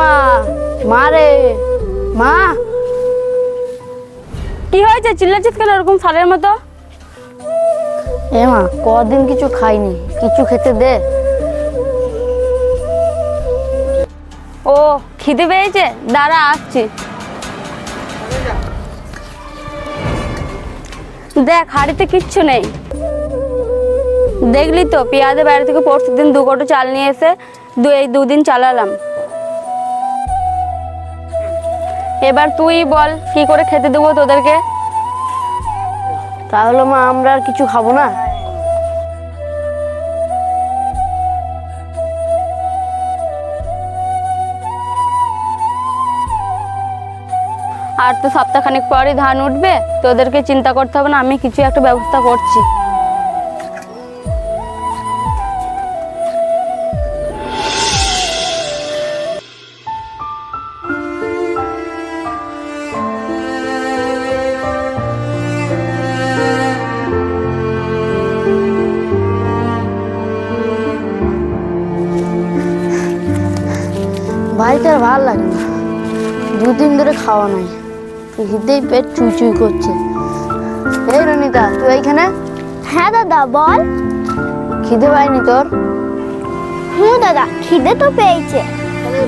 মা মা রে মা। কি হয়েছে? চিল্লাচিৎ কেন ওরকম সারের মতো? এ মা কদিন কিছু খাইনি কিছু খেতে দে। ও খিদে পেয়েছে? দাঁড়া আসছি। দেখ হাড়িতে কিচ্ছু নেই। দেখলি তো পেঁয়াজের বাইরে থেকে পরশু দিন দু কোটো চাল নিয়ে এসে দু এই দুদিন চালালাম। এবার তুই বল, কি করে খেতে দেবো তোদেরকে? তাহলে মা, আমরা আর কিছু খাব না? আর তো সপ্তাহখানেক পরই ধান উঠবে, তোদেরকে চিন্তা করতে হবে না, আমি কিছু একটা ব্যবস্থা করছি। বাড়িতে আর ভালো লাগে না। দুদিন ধরে খাওয়া নাই। খিদেই পেট চুই চুই করছে। এই রনিতা তুই এইখানে? হ্যাঁ দাদা বল। খিদে পাইনি তোর? হুম দাদা খিদে তো পেয়েছে।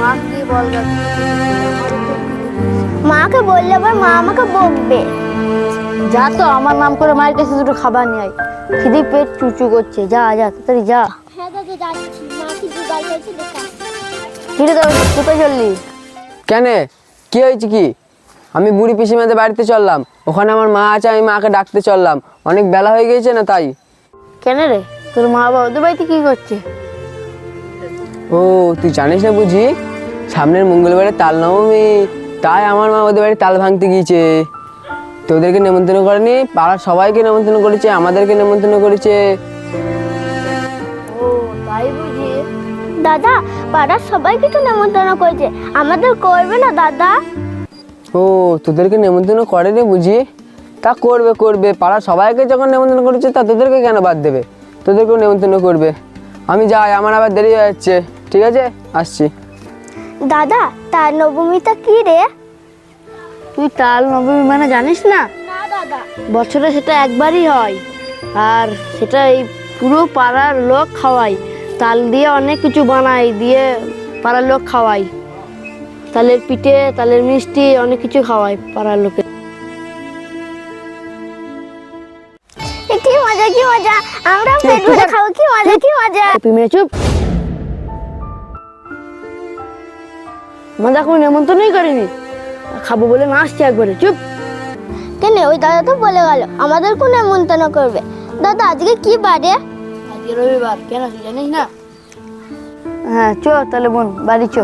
মা কি বল মাকে বললে আবার মা আমাকে বকবে। যা তো আমার নাম করে মায়ের কাছে দুটো খাবার নিয়ে আয়। খিদে পেট চুচু করছে। যা যা তাড়াতাড়ি যা। হ্যাঁ দাদা যাচ্ছি। মা কি জোগাড় হয়েছে দেখা। কিরে তোর কোথায় চললি। কেন? কি হয়েছে কি? আমি বুড়ি পিসিমাদের বাড়িতে চললাম। ওখানে আমার মা আছে আমি মাকে ডাকতে চললাম। অনেক বেলা হয়ে গেছে না তাই? কেন রে? তোর মা বাবা ওদের বাড়িতে কি করছে? ও তুই জানিস না বুঝি? সামনের মঙ্গলবারে তাল নবমী তাই আমার মা ওদের বাড়ি তাল ভাঙতে গিয়েছে। তোদেরকে নেমন্তন্ন করেনি পাড়ার সবাইকে নেমন্তন্ন করেছে আমাদেরকে নেমন্তন্ন করেছে। দাদা পাড়ার সবাইকে তো নেমন্তন্ন করেছে। আমাদের করবে না দাদা। ও তোদেরকে নেমন্তন্ন করেনি বুঝি? তা করবে করবে। পাড়ার সবাইকে যখন নেমন্তন্ন করেছে তা তোদেরকে কেন বাদ দেবে? তোদেরকেও নেমন্তন্ন করবে। আমি যাই আমার আবার দেরি হয়ে যাচ্ছে। ঠিক আছে? আসছি। দাদা তার নবমীটা কি রে? তুই তাল নবমী মানে জানিস না? না দাদা। বছরে সেটা একবারই হয়। আর সেটা এই পুরো পাড়ার লোক খাওয়ায়। তাল দিয়ে অনেক কিছু বানাই দিয়ে পাড়ার লোক খাওয়াই। তালের পিঠে তালের মিষ্টি অনেক কিছু খাওয়াই পাড়ার লোকে। কি মজা কি মজা। আমরা পেট ভরে খাব কি মজা কি মজা। পিমে চুপ মজা কোনো নেমন্তন্নই করিনি। খাব বলে না আসছে একবারে চুপ। কেন ওই দাদা তো বলে গেল আমাদের কোন নেমন্তন্ন করবে। দাদা আজকে কি বারে আজকে রবিবার কেন তুই জানিস না? হ্যাঁ চো তাহলে বোন বাড়ি চো।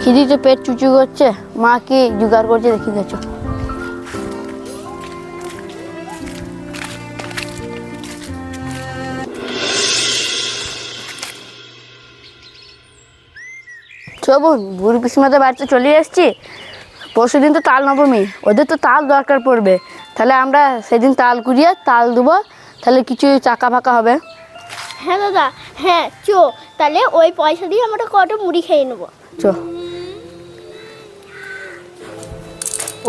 খিদিতে পেট চুচু করছে মা কি জোগাড় করছে দেখি গেছো বোন পিসিমাদের বাড়িতে চলে এসছি। পরশু দিন তো তাল নবমী ওদের তো তাল দরকার পড়বে। তাহলে আমরা সেদিন তাল কুড়িয়ে তাল দেবো তাহলে কিছু চাকা ফাঁকা হবে। হ্যাঁ দাদা হ্যাঁ চো তাহলে ওই পয়সা দিয়ে আমরা কটা মুড়ি খেয়ে নেব। চো।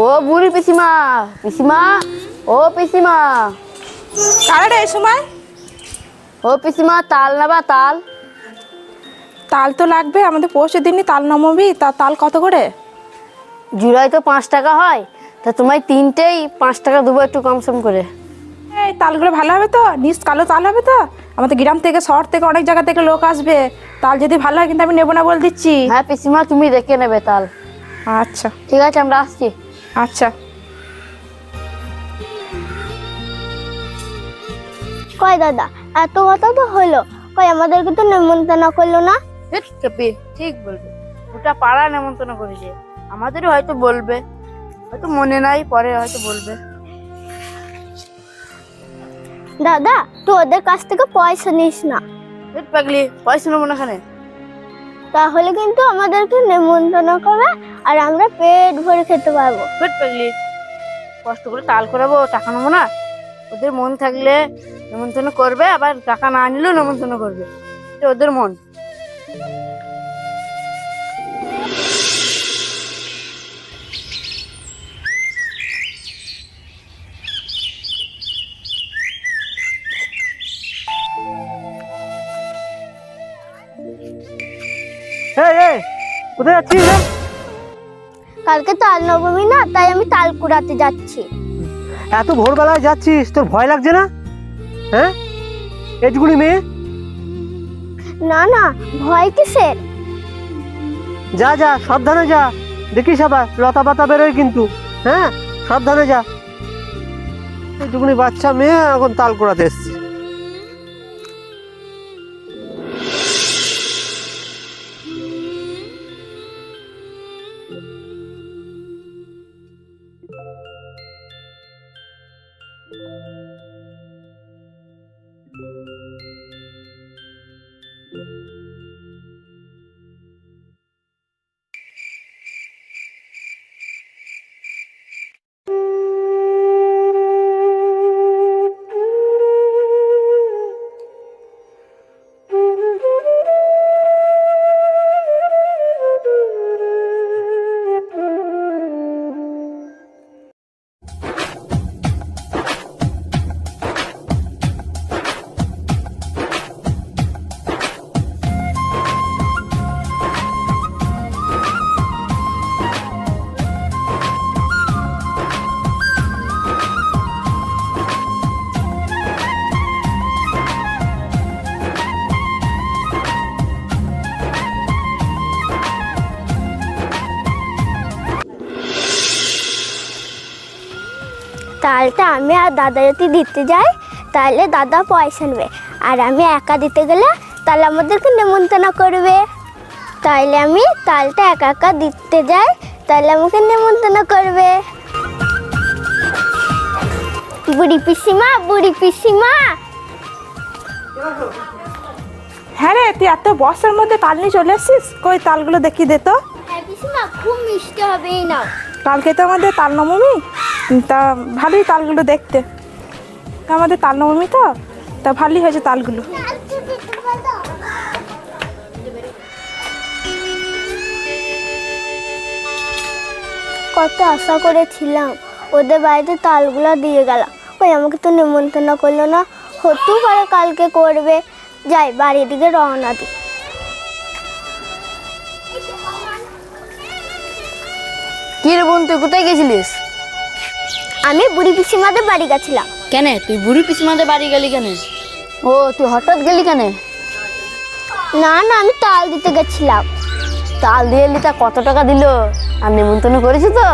ও বুড়ি পিসিমা পিসিমা ও পিসিমা। কারা এই সময়? ও পিসিমা তাল নেবা তাল। তাল তো লাগবে আমাদের পৌষে দিনই তাল নমবি তা তাল কত করে? জুলাই তো পাঁচ টাকা হয় তা তোমায় তিনটেই পাঁচ টাকা দেবো একটু কম সম করে। এই তালগুলো ভালো হবে তো? নিস কালো তাল হবে তো? আমাদের গ্রাম থেকে শহর থেকে অনেক জায়গা থেকে লোক আসবে। তাল যদি ভালো হয় কিন্তু আমি নেব না বলে দিচ্ছি। হ্যাঁ পিসিমা তুমি দেখে নেবে তাল। আচ্ছা। ঠিক আছে আমরা আসছি। আচ্ছা। কয় দাদা এত কথা তো হলো। কই আমাদেরকে তো নেমন্তন্ন করল না? ঠিক বলবে। গোটা পাড়া নেমন্তন্ন করেছে। আমাদেরও হয়তো বলবে। হয়তো মনে নাই পরে হয়তো বলবে। দাদা তুই ওদের কাছ থেকে পয়সা নিস না। পাগলি পয়সা নেব না এখানে। তাহলে কিন্তু আমাদেরকে নেমন্তন্ন করবে আর আমরা পেট ভরে খেতে পারব। পেট পাগলি কষ্ট করে তাল করাবো টাকা নেব না। ওদের মন থাকলে নেমন্তন্ন করবে আবার টাকা না নিলেও নেমন্তন্ন করবে। ওদের মন। কোথায় যাচ্ছিস রে? কালকে তাল নবমী না তাই আমি তাল কুড়াতে যাচ্ছি। এত ভোরবেলায় যাচ্ছিস তোর ভয় লাগছে না? হ্যাঁ? এটুকুনি মেয়ে? না না ভয় কিসের? যা যা সাবধানে যা। দেখিস আবার লতা পাতা বেরোয় কিন্তু। হ্যাঁ? সাবধানে যা। এইটুকুনি বাচ্চা মেয়ে এখন তাল কুড়াতে এসছে। তালটা আমি আর দাদা যদি দিতে যাই তাহলে দাদা পয়সা নেবে। আর আমি একা দিতে গেলে তাহলে আমাদেরকে নেমন্তন্ন করবে। তাহলে আমি তালটা একা একা দিতে যাই তাহলে আমাকে নেমন্তন্ন করবে। বুড়ি পিসিমা বুড়ি পিসিমা। হ্যাঁ রে তুই এত বর্ষার মধ্যে তাল নিয়ে চলে এসছিস কই তালগুলো দেখি দে তো। হ্যাঁ পিসিমা খুব মিষ্টি হবে না নাও। কালকে তো আমাদের তাল নবমী তা ভালোই তালগুলো দেখতে। আমাদের তাল নবমী তো তা ভালোই হয়েছে তালগুলো। কত আশা করেছিলাম ওদের বাড়িতে তালগুলো দিয়ে গেলাম। ওই আমাকে তো নিমন্ত্রণ করল না হতেও পারে কালকে করবে। যাই বাড়ির দিকে রওনা দিই। কি রে বোন তুই কোথায় গেছিলিস? আমি বুড়ি পিসিমাদের বাড়ি গেছিলাম। কেন? তুই বুড়ি পিসিমাদের বাড়ি গেলি কেন? ও তুই হঠাৎ গেলি কেন? না না আমি তাল দিতে গেছিলাম। তাল দিয়ে এলি তা কত টাকা দিল? আর নেমন্তন্ন করেছি তো?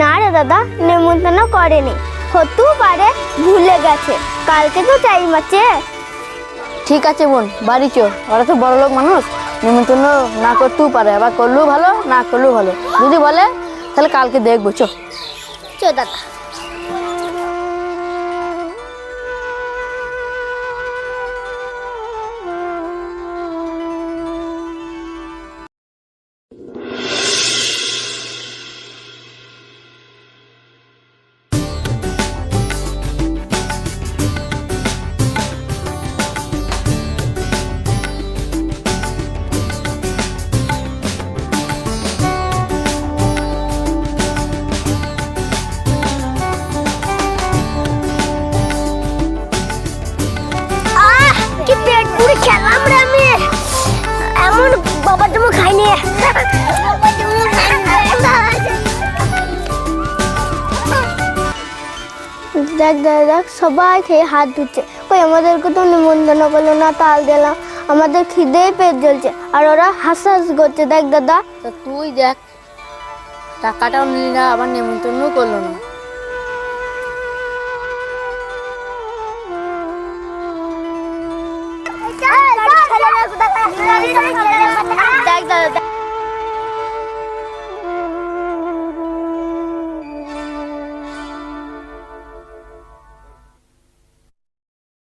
না রে দাদা নিমন্ত্রণ করেনি। হতেও পারে ভুলে গেছে। কালকে তো টাইম আছে। ঠিক আছে বোন বাড়ি চো। ওরা তো বড় লোক মানুষ। নিমন্ত্রণ না করতেও পারে। আবার করলেও ভালো না করলেও ভালো। যদি বলে তাহলে কালকে দেখব চো। চো দাদা আহ দেখ দেখ দেখ, সবাই খেয়ে হাত ধুচ্ছে। কই, আমাদেরকে তো নিমন্ত্রণ করল না, তাল দিলাম। আমাদের খিদেই পেট জ্বলছে, আর ওরা হাস হাস করছে। দেখ, দাদা। তুই দেখ, টাকাটাও নিলি না, আবার নিমন্ত্রণও করল না।